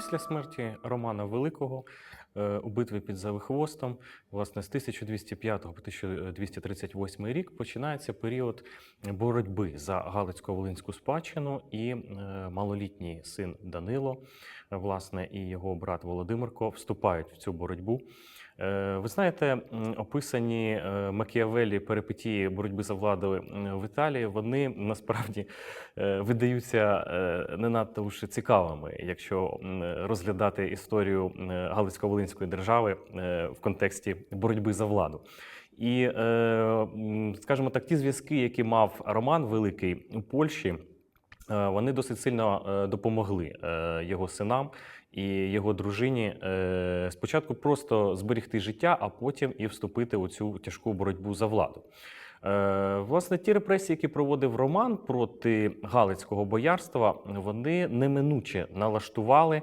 після смерті Романа Великого е, у битві під Завихвостом, власне, з 1205 по 1238 рік починається період боротьби за Галицько-Волинську спадщину, і е, малолітній син Данило, власне, і його брат Володимирко вступають в цю боротьбу. Е, Ви знаєте, описані е, Макіавелі перипетії боротьби за владу в Італії, вони насправді е, видаються е, не надто уж цікавими, якщо розглядати історію Галицько-Волинської держави е, в контексті боротьби за владу. І, е, скажімо так, ті зв'язки, які мав Роман Великий у Польщі, е, вони досить сильно е, допомогли е, його синам і його дружині е, спочатку просто зберегти життя, а потім і вступити у цю тяжку боротьбу за владу. Е, Власне, ті репресії, які проводив Роман проти Галицького боярства, вони неминуче налаштували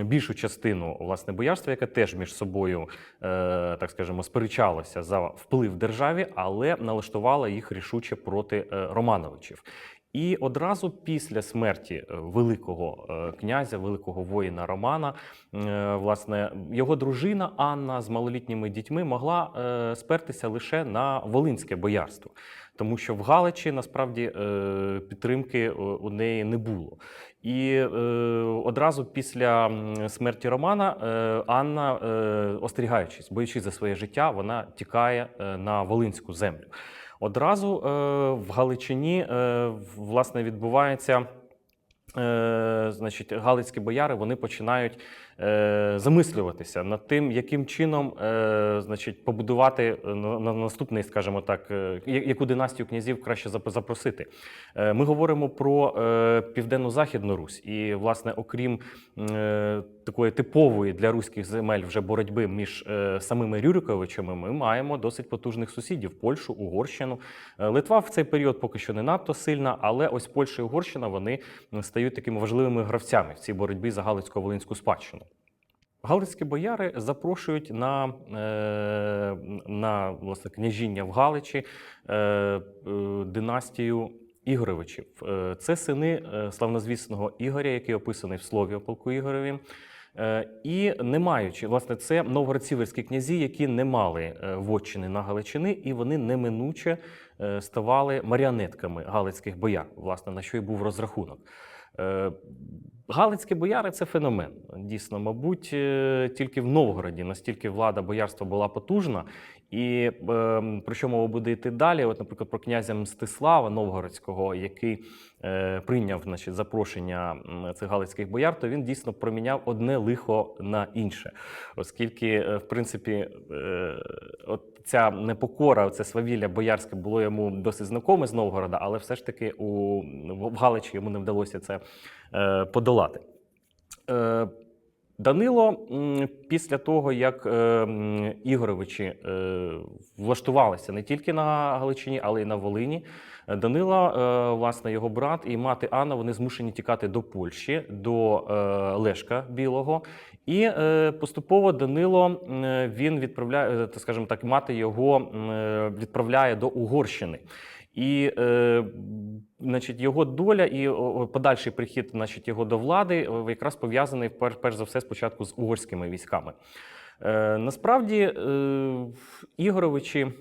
більшу частину власне боярства, яке теж між собою, е, так скажемо, сперечалося за вплив державі, але налаштувала їх рішуче проти Романовичів. І одразу після смерті е, великого е, князя, великого воїна Романа, е, власне, його дружина Анна з малолітніми дітьми могла спертися лише на Волинське боярство, тому що в Галичі насправді підтримки у неї не було. І одразу після смерті Романа Анна, остерігаючись, боючись за своє життя, вона тікає на Волинську землю. Одразу е, в Галичині е, власне відбувається. Е, значить, галицькі бояри вони починають е, замислюватися над тим, яким чином е, значить, побудувати е, на, на наступний, скажімо так, яку династію князів краще запросити. Ми говоримо про е, південно-західну Русь, і, власне, окрім такої типової для руських земель вже боротьби між самими Рюриковичами, ми маємо досить потужних сусідів Польщу, Угорщину. Литва в цей період поки що не надто сильна, але ось Польща і Угорщина вони стають такими важливими гравцями в цій боротьбі за Галицько-Волинську спадщину. Галицькі бояри запрошують на, е, на власне, княжіння в Галичі е, династію Ігоровичів. Е, Це сини славнозвісного Ігоря, який описаний в слові о полку Ігореві. І не маючи, власне, це новгород-сіверські князі, які не мали вотчини на Галичини, і вони неминуче ставали маріонетками галицьких бояр, власне, на що й був розрахунок. Е, Галицькі бояри це феномен. Дійсно, мабуть, е, тільки в Новгороді настільки влада боярства була потужна, і е, про що мова буде йти далі? От, наприклад, про князя Мстислава Новгородського, який е, прийняв значить, запрошення цих галицьких бояр, то він дійсно проміняв одне лихо на інше, оскільки, е, в принципі, е, от ця непокора, це свавілля боярське було йому досить знакоме з Новгорода, але все ж таки у в Галичі йому не вдалося це е, подолати. Е, Данило після того, як е, Ігоровичі е, влаштувалися не тільки на Галичині, але й на Волині. Данила, е, власне, його брат і мати Анна, вони змушені тікати до Польщі, до Лешка Білого. І поступово Данило він відправляє, скажімо так, мати його відправляє до Угорщини. І е, значить, його доля і подальший прихід значить, його до влади якраз пов'язаний пер- перш за все спочатку з угорськими військами. Е, насправді, е, Ігоровичі.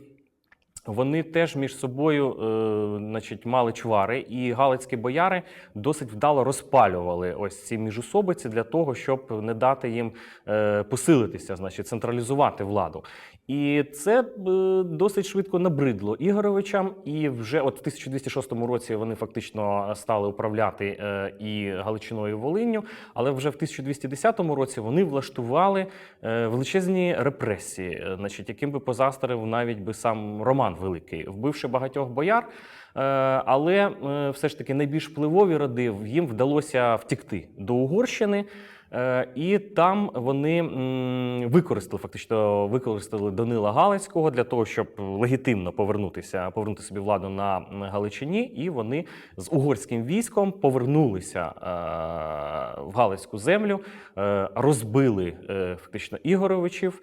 Вони теж між собою е, значить, мали чвари, і галицькі бояри досить вдало розпалювали ось ці міжусобиці для того, щоб не дати їм е, посилитися, значить, централізувати владу. І це е, досить швидко набридло Ігоровичам. І вже от в 1206 році вони фактично стали управляти і Галичиною і Волинню. Але вже в 1210 році вони влаштували величезні репресії, значить, яким би позастерив навіть би сам Роман Великий, вбивши багатьох бояр. Е, Але е, все ж таки найбільш впливові роди їм вдалося втікти до Угорщини. Е, І там вони використали фактично використали Данила Галицького для того, щоб легітимно повернутися, повернути собі владу на Галичині. І вони з угорським військом повернулися е, в Галицьку землю, е, розбили фактично Ігоровичів.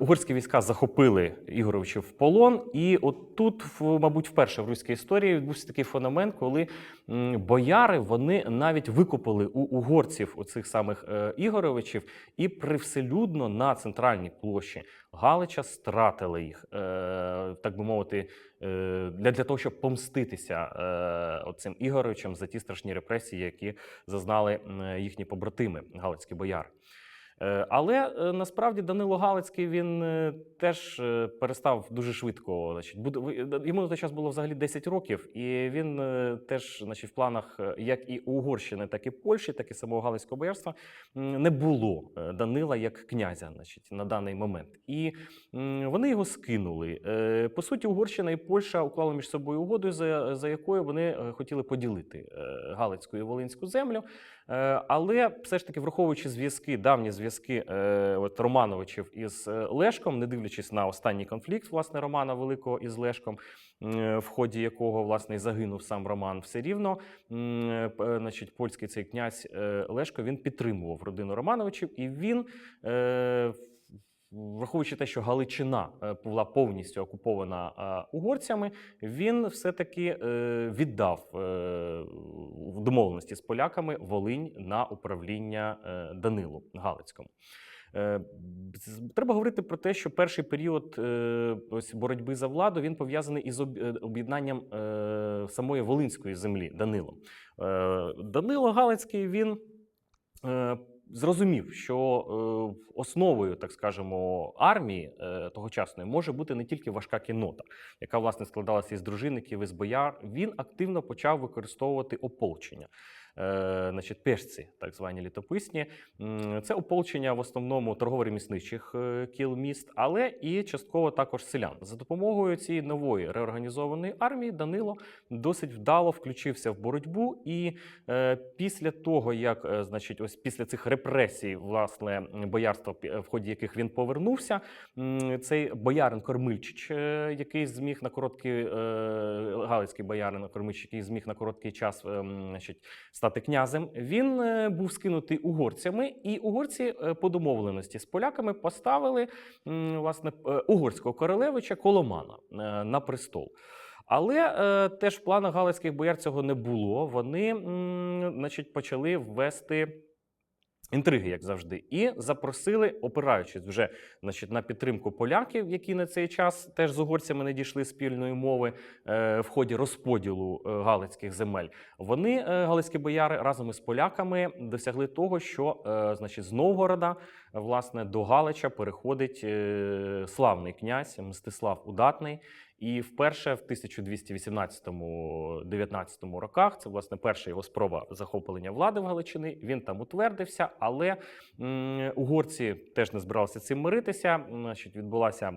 Угорські війська захопили Ігоровичів в полон. І от тут, мабуть, вперше в руській історії відбувся такий феномен, коли бояри вони навіть викупили у угорців оцих самих е, Ігоровичів і привселюдно на центральній площі Галича стратили їх, е, так би мовити, е, для, того, щоб помститися оцим Ігоровичам за ті страшні репресії, які зазнали їхні побратими, галицькі бояри. Е, Але е, насправді Данило Галицький він е, теж перестав дуже швидко. Значить, йому на той час було взагалі 10 років, і він теж, значить, в планах як і Угорщини, так і Польщі, так і самого Галицького боярства не було Данила як князя, значить, на даний момент. І вони його скинули. По суті, Угорщина і Польща уклали між собою угоду, за, якою вони хотіли поділити Галицьку і Волинську землю. Е, Але все ж таки, враховуючи зв'язки, давні зв'язки е, от Романовичів із е, Лешком, не дивлячись на останній конфлікт власне Романа Великого із Лешком, в ході якого власне загинув сам Роман, все рівно, значить, польський цей князь Лешко він підтримував родину Романовичів, і він. Враховуючи те, що Галичина е, була повністю окупована е, угорцями, він все-таки е, віддав в домовленості з поляками Волинь на управління Данилу Галицькому. Треба говорити про те, що перший період боротьби за владу він пов'язаний із об'єднанням самої Волинської землі Данилом. Данило Галицький він зрозумів, що е, основою, так скажемо, армії е, тогочасної може бути не тільки важка кіннота, яка власне складалася із дружинників, із бояр. Він активно почав використовувати ополчення. Е, значить, пешці, так звані літописні. Це ополчення в основному торгово-ремісничих е, кіл міст, але і частково також селян. За допомогою цієї нової реорганізованої армії Данило досить вдало включився в боротьбу. І е, після того, як значить, ось після цих репресій, власне, м, боярства, в ході яких він повернувся, цей боярин Кормильчич, який зміг на короткий галицький боярин Кормильчич, який зміг на короткий час е, значить, стати князем, він е, був скинутий угорцями, і угорці е, по домовленості з поляками поставили власне е, угорського королевича Коломана на престол. Але е, теж в галицьких бояр цього не було. Вони м, значить, почали ввести. Інтриги, як завжди, і запросили, опираючись вже значить, на підтримку поляків, які на цей час теж з угорцями не дійшли спільної мови е, в ході розподілу е, галицьких земель. Вони, е, галицькі бояри, разом із поляками досягли того, що значить, з Новгорода власне до Галича переходить славний князь Мстислав Удатний. І вперше в 1218-19 роках це власне перша його спроба захоплення влади в Галичини. Він там утвердився, але угорці теж не збиралися цим миритися. Значить, відбулася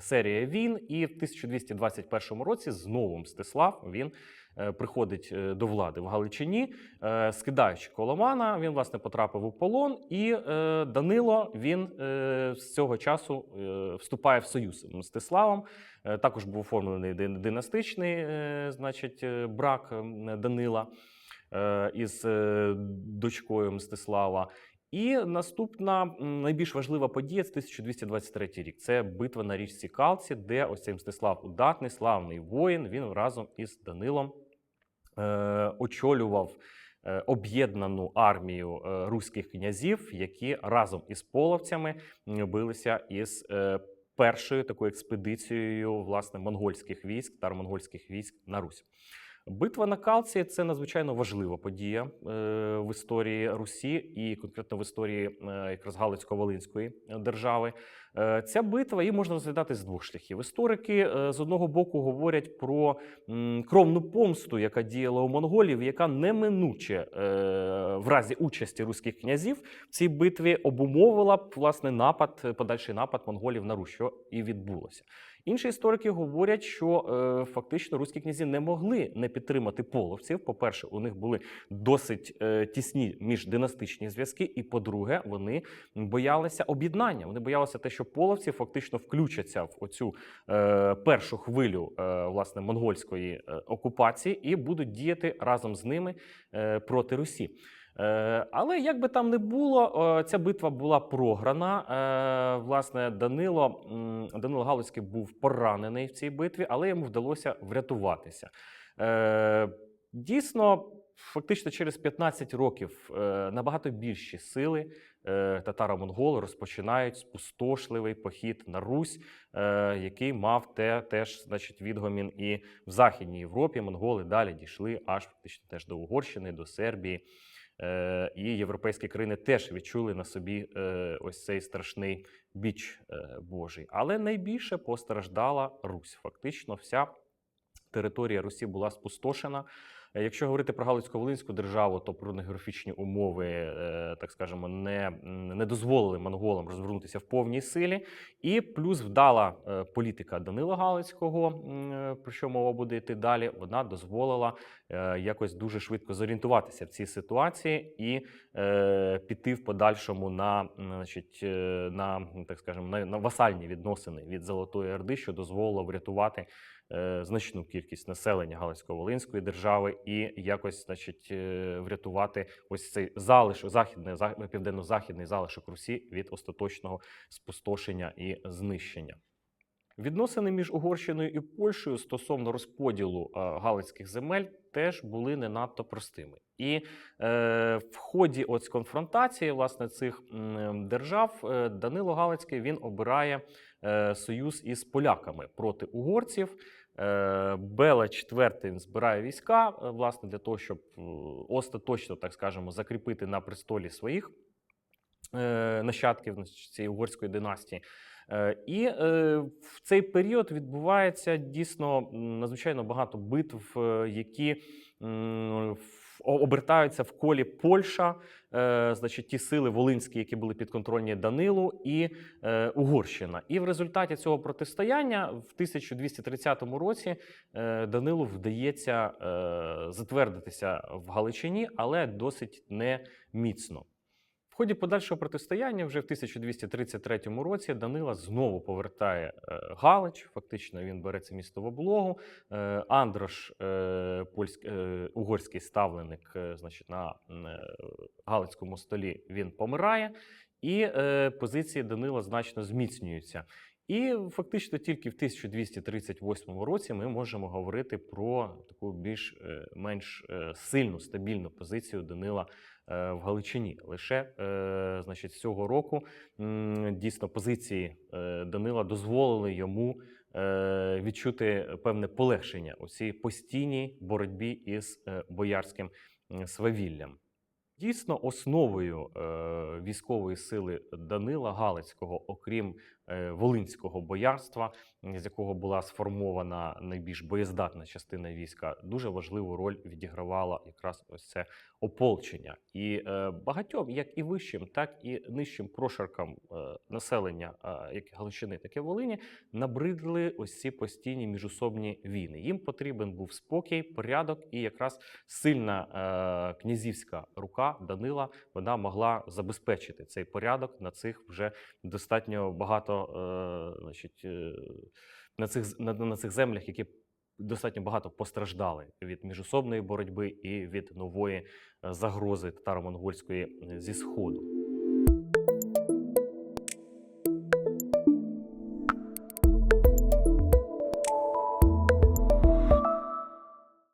серія війн, і в 1221 році знову Мстислав він. Е, Приходить е, до влади в Галичині, е, скидаючи Коломана, він власне потрапив у полон, і Данило він з цього часу вступає в союз з Мстиславом. Також був оформлений династичний, значить, брак Данила із дочкою Мстислава. І наступна найбільш важлива подія це 1223 рік. Це битва на річці Калці, де ось цей Мстислав Удатний, славний воїн. Він разом із Данилом очолював е, об'єднану армію е, руських князів, які разом із половцями билися із е, першою такою експедицією власне монгольських військ та-монгольських військ на Русь. Битва на Калці це надзвичайно важлива подія е, в історії Русі і конкретно в історії е, якраз Галицько-Волинської держави. Е, Ця битва її можна розглядати з двох шляхів. Історики з одного боку говорять про кровну помсту, яка діяла у монголів, яка неминуче в разі участі руських князів в цій битві обумовила б власне напад, подальший напад монголів на Русь, що і відбулося. Інші історики говорять, що е, фактично руські князі не могли не підтримати половців. По-перше, у них були досить е, тісні міждинастичні зв'язки, і по-друге, вони боялися об'єднання. Вони боялися те, що половці фактично включаться в оцю е, першу хвилю е, власне монгольської е, окупації і будуть діяти разом з ними е, проти Русі. Е, Але як би там не було, ця битва була програна. Е, Власне, Данило Данило Галицький був поранений в цій битві, але йому вдалося врятуватися. Е, Дійсно, фактично через 15 років набагато більші сили татаро-монголи розпочинають спустошливий похід на Русь, який мав те, теж значить, відгомін і в Західній Європі. Монголи далі дійшли аж фактично теж до Угорщини, до Сербії. Е, І європейські країни теж відчули на собі е, ось цей страшний біч е, Божий. Але найбільше постраждала Русь. Фактично, вся територія Русі була спустошена. Е, Якщо говорити про Галицько-Волинську державу, то порнографічні умови, е, так скажемо, не, не дозволили монголам розвернутися в повній силі. І плюс вдала е, політика Данила Галицького, про що мова буде йти далі, вона дозволила якось дуже швидко зорієнтуватися в цій ситуації і піти в подальшому на, значить, на так скажемо, на, на васальні відносини від Золотої Орди, що дозволило врятувати значну кількість населення Галицько-Волинської держави і якось, значить, е, врятувати ось цей залишок, західний за- південно-західний залишок Русі від остаточного спустошення і знищення. Відносини між Угорщиною і Польщею стосовно розподілу е, галицьких земель теж були не надто простими. І е, в ході ось конфронтації власне цих держав е, Данило Галицький він обирає е, союз із поляками проти угорців. Е, Бела IV збирає війська е, власне для того, щоб е, остаточно, так скажемо, закріпити на престолі своїх нащадків цієї угорської династії. І в цей період відбувається дійсно надзвичайно багато битв, які в- обертаються в колі Польща, е, значить, ті сили волинські, які були підконтрольні Данилу, і е, Угорщина. І в результаті цього протистояння в 1230 році е, Данилу вдається е, затвердитися в Галичині, але досить не міцно. В ході подальшого протистояння вже в 1233 році Данила знову повертає е, Галич. Фактично він бере це місто в облогу. Е, Андрош, польський е, угорський ставленик, значить, на Галицькому столі він помирає, і позиції Данила значно зміцнюються. І фактично тільки в 1238 році ми можемо говорити про таку більш е, менш е, сильну стабільну позицію Данила е, в Галичині. Лише значить, цього року дійсно позиції Данила дозволили йому відчути певне полегшення у цій постійній боротьбі із боярським свавіллям. Дійсно, основою військової сили Данила Галицького, окрім Волинського боярства, з якого була сформована найбільш боєздатна частина війська, дуже важливу роль відігравала якраз ось це ополчення. І е, багатьом, як і вищим, так і нижчим прошаркам е, населення, е, як Галичини, так і Волині, набридли ось ці постійні міжособні війни. Їм потрібен був спокій, порядок, і якраз сильна е, князівська рука Данила вона могла забезпечити цей порядок на цих вже достатньо багато, е, значить, е, на цих на, на цих землях, які достатньо багато постраждали від міжособної боротьби і від нової е, загрози татаро-монгольської зі сходу.